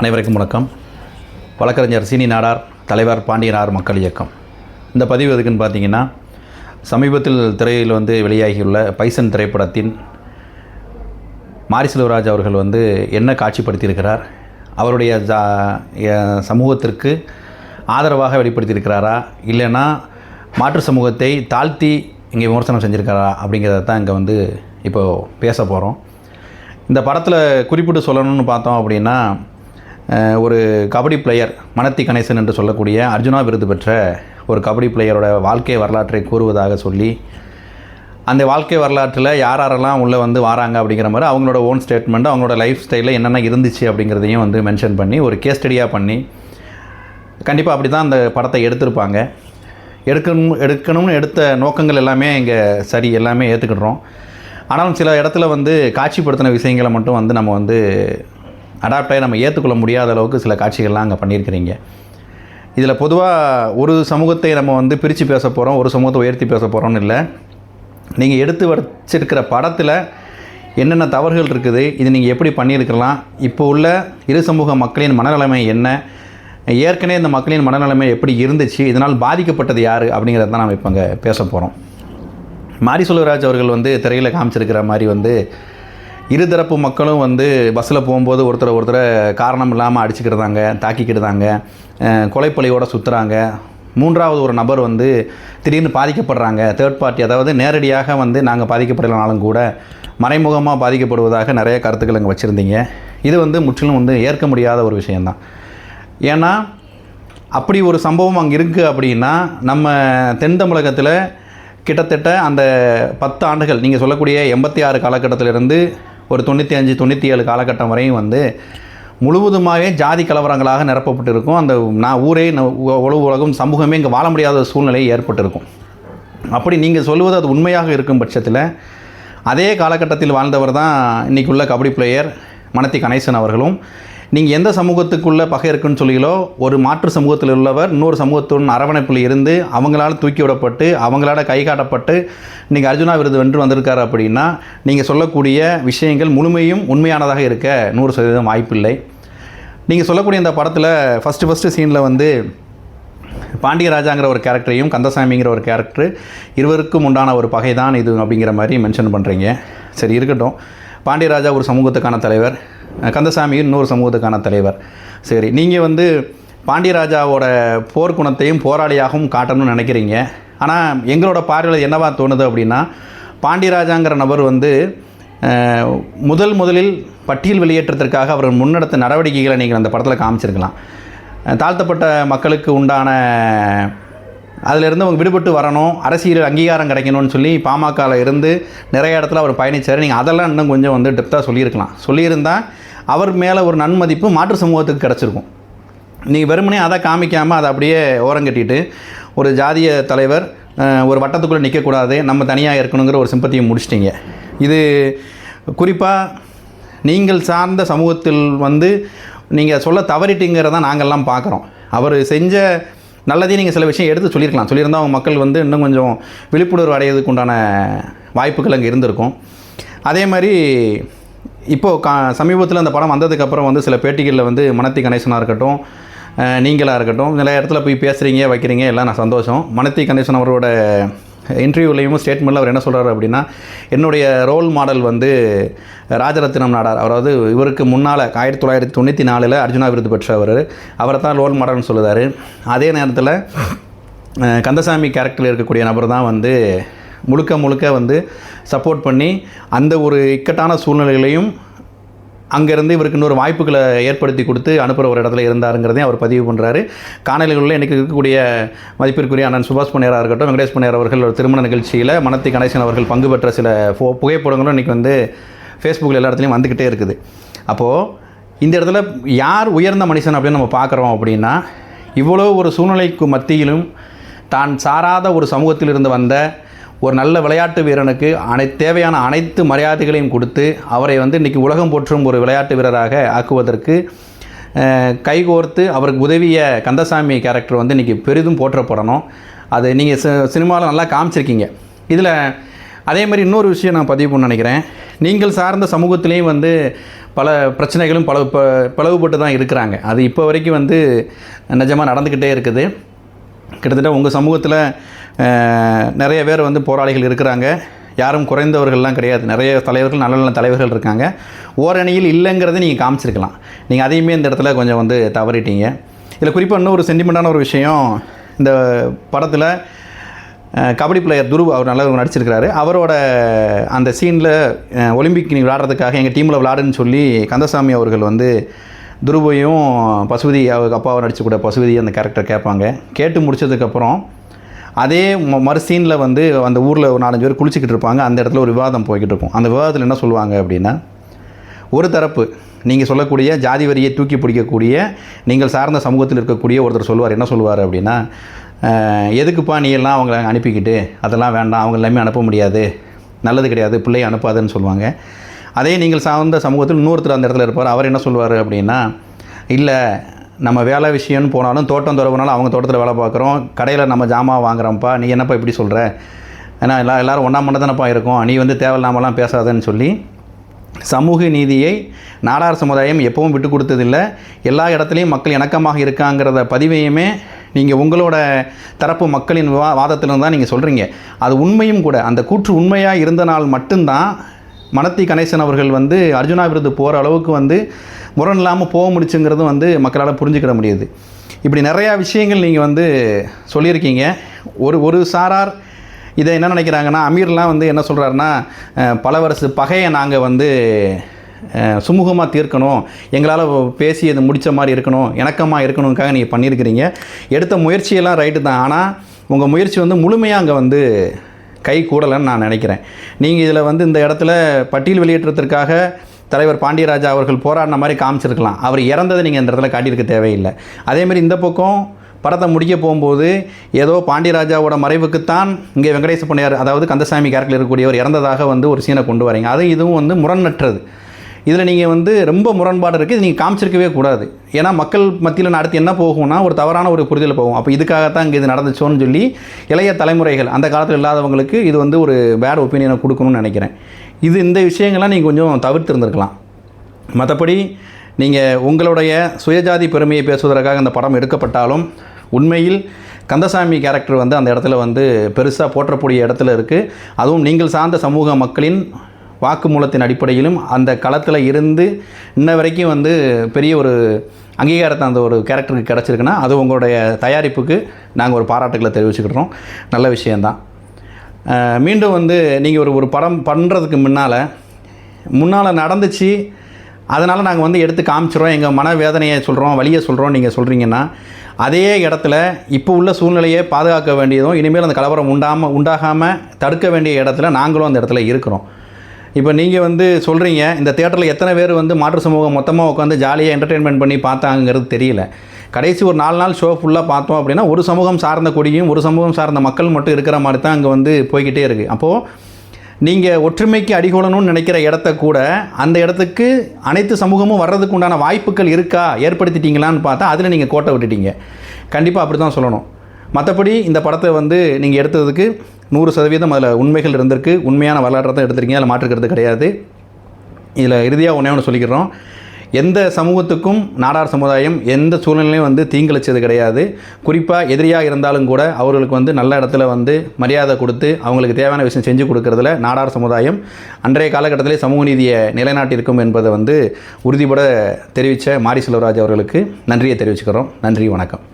அனைவருக்கும் வணக்கம். வழக்கறிஞர் சீனி நாடார் தலைவர் பாண்டியனார் மக்கள் இயக்கம். இந்த பதிவு எதுக்குன்னு பார்த்தீங்கன்னா சமீபத்தில் திரையில் வந்து வெளியாகியுள்ள பைசன் திரைப்படத்தின் மாரி செல்வராஜ் அவர்கள் வந்து என்ன காட்சிப்படுத்தியிருக்கிறார் அவருடைய ஜா சமூகத்திற்கு ஆதரவாக வெளிப்படுத்தியிருக்கிறாரா இல்லைன்னா மாற்று சமூகத்தை தாழ்த்தி இங்கே விமர்சனம் செஞ்சுருக்காரா அப்படிங்கிறத தான் இங்கே வந்து இப்போது பேச போகிறோம். இந்த படத்தில் குறிப்பிட்டு சொல்லணும்னு பார்த்தோம் அப்படின்னா ஒரு கபடி பிளேயர் மனத்தி கணேசன் என்று சொல்லக்கூடிய அர்ஜுனா விருது பெற்ற ஒரு கபடி பிளேயரோட வாழ்க்கை வரலாற்றை கூறுவதாக சொல்லி அந்த வாழ்க்கை வரலாற்றில் யார் யாரெல்லாம் உள்ளே வந்து வராங்க அப்படிங்கிற மாதிரி அவங்களோட ஓன் ஸ்டேட்மெண்ட் அவங்களோட லைஃப் ஸ்டைலில் என்னென்ன இருந்துச்சு அப்படிங்கிறதையும் வந்து மென்ஷன் பண்ணி ஒரு கேஸ் ஸ்டடியாக பண்ணி கண்டிப்பாக அப்படி தான் அந்த படத்தை எடுத்திருப்பாங்க. எடுக்கணும் எடுக்கணும்னு எடுத்த நோக்கங்கள் எல்லாமே இங்கே சரி எல்லாமே ஏற்றுக்கிடுறோம் ஆனாலும் சில இடத்துல வந்து காட்சிப்படுத்தின விஷயங்களை மட்டும் வந்து நம்ம வந்து அடாப்ட் ஆகி நம்ம ஏற்றுக்கொள்ள முடியாத அளவுக்கு சில காட்சிகள்லாம் அங்கே பண்ணியிருக்கிறீங்க. இதில் பொதுவாக ஒரு சமூகத்தை நம்ம வந்து பிரித்து பேச போகிறோம் ஒரு சமூகத்தை உயர்த்தி பேச போகிறோம்னு இல்லை. நீங்கள் எடுத்து வச்சிருக்கிற படத்தில் என்னென்ன தவறுகள் இருக்குது இது நீங்கள் எப்படி பண்ணியிருக்கலாம் இப்போ உள்ள இரு சமூக மக்களின் மனநிலைமை என்ன ஏற்கனவே இந்த மக்களின் மனநிலைமை எப்படி இருந்துச்சு இதனால் பாதிக்கப்பட்டது யார் அப்படிங்கிறத தான் நம்ம இப்போ அங்கே பேச போகிறோம் மாரி செல்வராஜ் அவர்கள் வந்து திரையில் காமிச்சிருக்கிற மாதிரி வந்து இருதரப்பு மக்களும் வந்து பஸ்ஸில் போகும்போது ஒருத்தரை ஒருத்தரை காரணம் இல்லாமல் அடிச்சுக்கிடுதாங்க தாக்கிக்கிடுதாங்க அஹ் சுற்றுறாங்க மூன்றாவது ஒரு நபர் வந்து திடீர்னு பாதிக்கப்படுறாங்க. தேர்ட் பார்ட்டி அதாவது நேரடியாக வந்து நாங்கள் பாதிக்கப்படலைனாலும் கூட மறைமுகமாக பாதிக்கப்படுவதாக நிறைய கருத்துக்கள் அங்கே வச்சுருந்தீங்க. இது வந்து முற்றிலும் வந்து ஏற்க முடியாத ஒரு விஷயந்தான் ஏன்னா அப்படி ஒரு சம்பவம் அங்கே இருக்குது அப்படின்னா நம்ம தென் தமிழகத்தில் கிட்டத்தட்ட அந்த பத்து ஆண்டுகள் நீங்கள் சொல்லக்கூடிய எண்பத்தி ஆறு காலகட்டத்திலிருந்து ஒரு தொண்ணூற்றி அஞ்சு தொண்ணூற்றி ஏழு காலகட்டம் வரையும் வந்து முழுவதுமாகவே ஜாதி கலவரங்களாக நிரப்பப்பட்டிருக்கும். அந்த நான் ஊரே ந- உலக உலகம் சமூகமே இங்கே வாழ முடியாத சூழ்நிலை ஏற்பட்டிருக்கும். அப்படி நீங்கள் சொல்வது அது உண்மையாக இருக்கும் பட்சத்தில் அதே காலகட்டத்தில் வாழ்ந்தவர் தான் இன்றைக்கி உள்ள கபடி பிளேயர் மனத்தி கணேசன் அவர்களும். நீங்கள் எந்த சமூகத்துக்குள்ளே பகை இருக்குன்னு சொல்லிகளோ ஒரு மாற்று சமூகத்தில் உள்ளவர் இன்னொரு சமூகத்துடன் அரவணைப்பில் இருந்து அவங்களால தூக்கி விடப்பட்டு அவங்களால கை காட்டப்பட்டு இன்றைக்கி அர்ஜுனா விருது வென்று வந்திருக்காரு அப்படின்னா நீங்கள் சொல்லக்கூடிய விஷயங்கள் முழுமையும் உண்மையானதாக இருக்க நூறு சதவீதம் வாய்ப்பில்லை. நீங்கள் சொல்லக்கூடிய இந்த படத்தில் ஃபஸ்ட்டு ஃபஸ்ட்டு சீனில் வந்து பாண்டியராஜாங்கிற ஒரு கேரக்டரையும் கந்தசாமிங்கிற ஒரு கேரக்டர் இருவருக்கும் உண்டான ஒரு பகை தான் இது அப்படிங்கிற மாதிரி மென்ஷன் பண்ணுறீங்க சரி இருக்கட்டும். பாண்டியராஜா ஒரு சமூகத்துக்கான தலைவர். கந்தசாமி இன்னொரு சமூகத்துக்கான தலைவர். சரி நீங்கள் வந்து பாண்டியராஜாவோட போர்க்குணத்தையும் போராளியாகவும் காட்டணும்னு நினைக்கிறீங்க. ஆனால் எங்களோட பார்வையில் என்னவா தோணுது அப்படின்னா பாண்டியராஜாங்கிற நபர் வந்து முதல் முதலில் பட்டியல் வெளியேற்றத்திற்காக அவர் முன்னெடுத்த நடவடிக்கைகளை நீங்கள் அந்த படத்தில் காமிச்சிருக்கலாம். தாழ்த்தப்பட்ட மக்களுக்கு உண்டான அதிலிருந்து அவங்க விடுபட்டு வரணும் அரசியல் அங்கீகாரம் கிடைக்கணும்னு சொல்லி பாமகவில் இருந்து நிறைய இடத்துல அவர் பயணிச்சார். நீங்கள் அதெல்லாம் இன்னும் கொஞ்சம் வந்து டெப்த்தாக சொல்லியிருக்கலாம். சொல்லியிருந்தால் அவர் மேலே ஒரு நன்மதிப்பு மாற்று சமூகத்துக்கு கிடச்சிருக்கும். நீங்கள் வெறுமனே அதை காமிக்காமல் அதை அப்படியே ஓரங்கட்டிட்டு ஒரு ஜாதிய தலைவர் ஒரு வட்டத்துக்குள்ளே நிற்கக்கூடாது நம்ம தனியாக இருக்கணுங்கிற ஒரு சிம்பத்தியை முடிச்சிட்டிங்க. இது குறிப்பாக நீங்கள் சார்ந்த சமூகத்தில் வந்து நீங்கள் சொல்ல தவறிட்டீங்கிறத நாங்கள்லாம் பார்க்குறோம் அவர் செஞ்ச நல்லதையும் நீங்கள் சில விஷயம் எடுத்து சொல்லியிருக்கலாம். சொல்லியிருந்தால் அவங்க மக்கள் வந்து இன்னும் கொஞ்சம் விழிப்புணர்வு அடையிறதுக்கு உண்டான வாய்ப்புகள் அங்கே இருந்திருக்கும். அதே மாதிரி இப்போது கா சமீபத்தில் அந்த படம் வந்ததுக்கப்புறம் வந்து சில பேட்டிகளில் வந்து மனத்தி கணேசனாக இருக்கட்டும் நீங்களாக இருக்கட்டும் நிறைய இடத்துல போய் பேசுகிறீங்க வைக்கிறீங்க எல்லாம் நான் சந்தோஷம். மனத்தி கணேசன் அவரோட இன்டர்வியூலையும் ஸ்டேட்மெண்ட்டில் அவர் என்ன சொல்கிறார் அப்படின்னா என்னுடைய ரோல் மாடல் வந்து ராஜரத்னம் நாடார். அதாவது இவருக்கு முன்னால் ஆயிரத்தி தொள்ளாயிரத்தி தொண்ணூற்றி நாலில் அர்ஜுனா விருது பெற்றவர். அவரை தான் ரோல் மாடல்னு சொல்லுதார். அதே நேரத்தில் கந்தசாமி கேரக்டரில் இருக்கக்கூடிய நபர் தான் வந்து முழுக்க முழுக்க வந்து சப்போர்ட் பண்ணி அந்த ஒரு இக்கட்டான சூழ்நிலைகளையும் அங்கேருந்து இவருக்கு இன்னொரு வாய்ப்புகளை ஏற்படுத்தி கொடுத்து அனுப்புகிற ஒரு இடத்துல இருந்தாருங்கிறதையும் அவர் பதிவு பண்ணுறாரு காணொலிகளில் இன்றைக்கி இருக்கக்கூடிய மதிப்பிற்குரிய அண்ணன் சுபாஷ் பணியாராக இருக்கட்டும் வெங்கடேஷ் பணியார் அவர்கள் ஒரு திருமண நிகழ்ச்சியில் மனத்தி கணேசன் அவர்கள் பங்கு பெற்ற சில ஃபோ புகைப்படங்களும் இன்றைக்கி வந்து ஃபேஸ்புக்கில் எல்லா இடத்துலையும் வந்துக்கிட்டே இருக்குது. அப்போது இந்த இடத்துல யார் உயர்ந்த மனுஷன் அப்படின்னு நம்ம பார்க்குறோம் அப்படின்னா இவ்வளோ ஒரு சூழ்நிலைக்கு மத்தியிலும் தான் சாராத ஒரு சமூகத்திலிருந்து வந்த ஒரு நல்ல விளையாட்டு வீரனுக்கு அனை தேவையான அனைத்து மரியாதைகளையும் கொடுத்து அவரை வந்து இன்றைக்கி உலகம் போற்றும் ஒரு விளையாட்டு வீரராக ஆக்குவதற்கு கைகோர்த்து அவருக்கு உதவிய கந்தசாமி கேரக்டர் வந்து இன்றைக்கி பெரிதும் போற்றப்படணும். அது நீங்கள் சினிமாவில் நல்லா காமிச்சிருக்கீங்க. இதில் அதே மாதிரி இன்னொரு விஷயம் நான் பதிவு பண்ண நினைக்கிறேன். நீங்கள் சார்ந்த சமூகத்திலையும் வந்து பல பிரச்சனைகளும் பல ப பிளவுபட்டு தான் இருக்கிறாங்க. அது இப்போ வரைக்கும் வந்து நிஜமாக நடந்துக்கிட்டே இருக்குது. கிட்டத்தட்ட உங்கள் சமூகத்தில் நிறைய பேர் வந்து போராளிகள் இருக்கிறாங்க. யாரும் குறைந்தவர்கள்லாம் கிடையாது. நிறைய தலைவர்கள் நல்ல நல்ல தலைவர்கள் இருக்காங்க. ஓரணியில் இல்லைங்கிறத நீங்கள் காமிச்சிருக்கலாம். நீங்கள் அதையுமே இந்த இடத்துல கொஞ்சம் வந்து தவறிட்டீங்க. இதில் குறிப்பாக இன்னொரு சென்டிமெண்ட்டான ஒரு விஷயம். இந்த படத்தில் கபடி பிளேயர் துருவ் அவர் நல்ல நடிச்சிருக்கிறாரு. அவரோட அந்த சீனில் ஒலிம்பிக் நீ விளாட்றதுக்காக எங்கள் டீமில் விளாடுன்னு சொல்லி கந்தசாமி அவர்கள் வந்து துருவையும் பசுபதி அவங்க அப்பாவை நடிச்சக்கூடிய பசுபதி அந்த கேரக்டர் கேட்பாங்க. கேட்டு முடிச்சதுக்கப்புறம் அதே ம- வந்து அந்த ஊரில் ஒரு நாலஞ்சு பேர் குளிச்சுக்கிட்டு இருப்பாங்க. அந்த இடத்துல ஒரு விவாதம் போய்கிட்டு இருக்கும். அந்த விவாதத்தில் என்ன சொல்லுவாங்க அப்படின்னா ஒரு தரப்பு நீங்கள் சொல்லக்கூடிய ஜாதி வரியை தூக்கி பிடிக்கக்கூடிய நீங்கள் சார்ந்த சமூகத்தில் இருக்கக்கூடிய ஒருத்தர் சொல்லுவார். என்ன சொல்லுவார் அப்படின்னா எதுக்குப்பா நீ எல்லாம் அவங்கள அனுப்பிக்கிட்டு? அதெல்லாம் வேண்டாம். அவங்க எல்லாமே அனுப்ப முடியாது. நல்லது கிடையாது. பிள்ளையை அனுப்பாதுன்னு சொல்லுவாங்க. அதே நீங்கள் சார்ந்த சமூகத்தில் இன்னொருத்தர் அந்த இடத்துல இருப்பார். அவர் என்ன சொல்லுவார் அப்படின்னா இல்லை நம்ம வேலை விஷயம்னு போனாலும் தோட்டம் துறவுனாலும் அவங்க தோட்டத்தில் வேலை பார்க்குறோம். கடையில் நம்ம ஜாமான் வாங்குறோம்ப்பா. நீ என்னப்பா இப்படி சொல்கிற ஏன்னா எல்லா எல்லோரும் ஒன்றா மட்டும் தானப்பா இருக்கும். நீ வந்து தேவையில்லாமலாம் பேசாதன்னு சொல்லி சமூக நீதியை நாடார் சமுதாயம் எப்பவும் விட்டு கொடுத்ததில்லை. எல்லா இடத்துலையும் மக்கள் இணக்கமாக இருக்காங்கிறத பதிவையுமே நீங்கள் உங்களோட தரப்பு மக்களின் வா வாதத்திலிருந்து தான் நீங்கள் சொல்கிறீங்க அது உண்மையும் கூட. அந்த கூற்று உண்மையாக இருந்த நாள் மட்டும்தான் மனத்தி கணேசன் அவர்கள் வந்து அர்ஜுனா விருது போகிற அளவுக்கு வந்து முரண் இல்லாமல் போக முடிச்சுங்கிறதும் வந்து மக்களால் புரிஞ்சுக்கிட முடியுது. இப்படி நிறையா விஷயங்கள் நீங்கள் வந்து சொல்லியிருக்கீங்க. ஒரு ஒரு சாரார் இதை என்ன நினைக்கிறாங்கன்னா அமீர்லாம் வந்து என்ன சொல்கிறாருன்னா பல வருஷ பகையை நாங்கள் வந்து சுமூகமாக தீர்க்கணும். எங்களால் பேசி இது முடித்த மாதிரி இருக்கணும். இணக்கமாக இருக்கணுக்காக நீங்கள் பண்ணியிருக்கிறீங்க. எடுத்த முயற்சியெல்லாம் ரைட்டு தான். ஆனால் உங்கள் முயற்சி வந்து முழுமையாக அங்கே வந்து கை கூடலன்னு நான் நினைக்கிறேன். நீங்கள் இதில் வந்து இந்த இடத்துல பட்டியல் வெளியேற்றத்திற்காக தலைவர் பாண்டியராஜா அவர்கள் போராடின மாதிரி காமிச்சிருக்கலாம். அவர் இறந்ததை நீங்கள் இந்த இடத்துல காட்டியிருக்க தேவையில்லை. அதேமாதிரி இந்த பக்கம் படத்தை முடிக்க போகும்போது ஏதோ பாண்டியராஜாவோட மறைவுக்குத்தான் இங்கே வெங்கடேச பொன்னையார் அதாவது கந்தசாமி கேரக்டர் இருக்கக்கூடியவர் இறந்ததாக வந்து ஒரு சீனை கொண்டு வரீங்க. அது இதுவும் வந்து முரண்நற்றது இதில் நீங்கள் வந்து ரொம்ப முரண்பாடு இருக்குது இது நீங்கள் காமிச்சிருக்கவே கூடாது. ஏன்னா மக்கள் மத்தியில் அடுத்து என்ன போகும்னா ஒரு தவறான ஒரு புரிதல் போகும். அப்போ இதுக்காகத்தான் இங்கே இது நடந்துச்சோன்னு சொல்லி இளைய தலைமுறைகள் அந்த காலத்தில் இல்லாதவங்களுக்கு இது வந்து ஒரு பேட் ஒப்பீனியனை கொடுக்கணும்னு நினைக்கிறேன். இது இந்த விஷயங்கள்லாம் நீங்கள் கொஞ்சம் தவிர்த்திருந்துருக்கலாம் மற்றபடி நீங்கள் உங்களுடைய சுயஜாதி பெருமையை பேசுவதற்காக அந்த படம் எடுக்கப்பட்டாலும் உண்மையில் கந்தசாமி கேரக்டர் வந்து அந்த இடத்துல வந்து பெருசாக போற்றக்கூடிய இடத்துல இருக்குது அதுவும் நீங்கள் சார்ந்த சமூக மக்களின் வாக்குமூலத்தின் அடிப்படையிலும் அந்த களத்தில் இருந்து இன்ன வரைக்கும் வந்து பெரிய ஒரு அங்கீகாரத்தை அந்த ஒரு கேரக்டருக்கு கிடச்சிருக்குன்னா அது உங்களுடைய தயாரிப்புக்கு நாங்கள் ஒரு பாராட்டுகளை தெரிவிச்சுக்கிட்டோம் நல்ல விஷயந்தான் மீண்டும் வந்து நீங்கள் ஒரு ஒரு படம் பண்ணுறதுக்கு முன்னால் முன்னால் நடந்துச்சு அதனால் நாங்கள் வந்து எடுத்து காமிச்சிடறோம். எங்கள் மனவேதனையை சொல்கிறோம் வழியை சொல்கிறோம் நீங்கள் சொல்கிறீங்கன்னா அதே இடத்துல இப்போ உள்ள சூழ்நிலையை பாதுகாக்க வேண்டியதும் இனிமேல் அந்த கலவரம் உண்டாமல் உண்டாகாமல் தடுக்க வேண்டிய இடத்துல நாங்களும் அந்த இடத்துல இருக்கிறோம். இப்போ நீங்கள் வந்து சொல்கிறீங்க இந்த தேட்டரில் எத்தனை பேர் வந்து மாற்று சமூகம் மொத்தமாக உட்காந்து ஜாலியாக என்டர்டெயின்மெண்ட் பண்ணி பார்த்தாங்கிறது தெரியல. கடைசி ஒரு நாலு நாள் ஷோ ஃபுல்லாக பார்த்தோம் அப்படின்னா ஒரு சமூகம் சார்ந்த கொடியும் ஒரு சமூகம் சார்ந்த மக்கள் மட்டும் இருக்கிற மாதிரி தான் அங்கே வந்து போய்கிட்டே இருக்குது அப்போது நீங்கள் ஒற்றுமைக்கு அடிகோலணும்னு நினைக்கிற இடத்த கூட அந்த இடத்துக்கு அனைத்து சமூகமும் வர்றதுக்கு உண்டான வாய்ப்புகள் இருக்கா ஏற்படுத்திட்டீங்களான்னு பார்த்தா அதில் நீங்கள் கோட்டை விட்டுட்டீங்க. கண்டிப்பாக அப்படி தான் சொல்லணும். மற்றபடி இந்த படத்தை வந்து நீங்கள் எடுத்ததுக்கு நூறு சதவீதம் அதில் உண்மைகள் இருந்திருக்கு. உண்மையான வரலாற்றை தான் எடுத்திருக்கீங்க. அதில் மாற்றுக்கிறது கிடையாது. இதில் இறுதியாக ஒன்றே ஒன்று சொல்லிக்கிறோம். எந்த சமூகத்துக்கும் நாடார் சமுதாயம் எந்த சூழ்நிலையும் வந்து தீங்கிழிச்சது கிடையாது. குறிப்பாக எதிரியாக இருந்தாலும் கூட அவர்களுக்கு வந்து நல்ல இடத்துல வந்து மரியாதை கொடுத்து அவங்களுக்கு தேவையான விஷயம் செஞ்சு கொடுக்கறதுல நாடார் சமுதாயம் அன்றைய காலகட்டத்திலே சமூக நீதியை நிலைநாட்டியிருக்கும் என்பதை வந்து உறுதிபட தெரிவித்த மாரி செல்வராஜ் அவர்களுக்கு நன்றியை தெரிவிச்சுக்கிறோம். நன்றி வணக்கம்.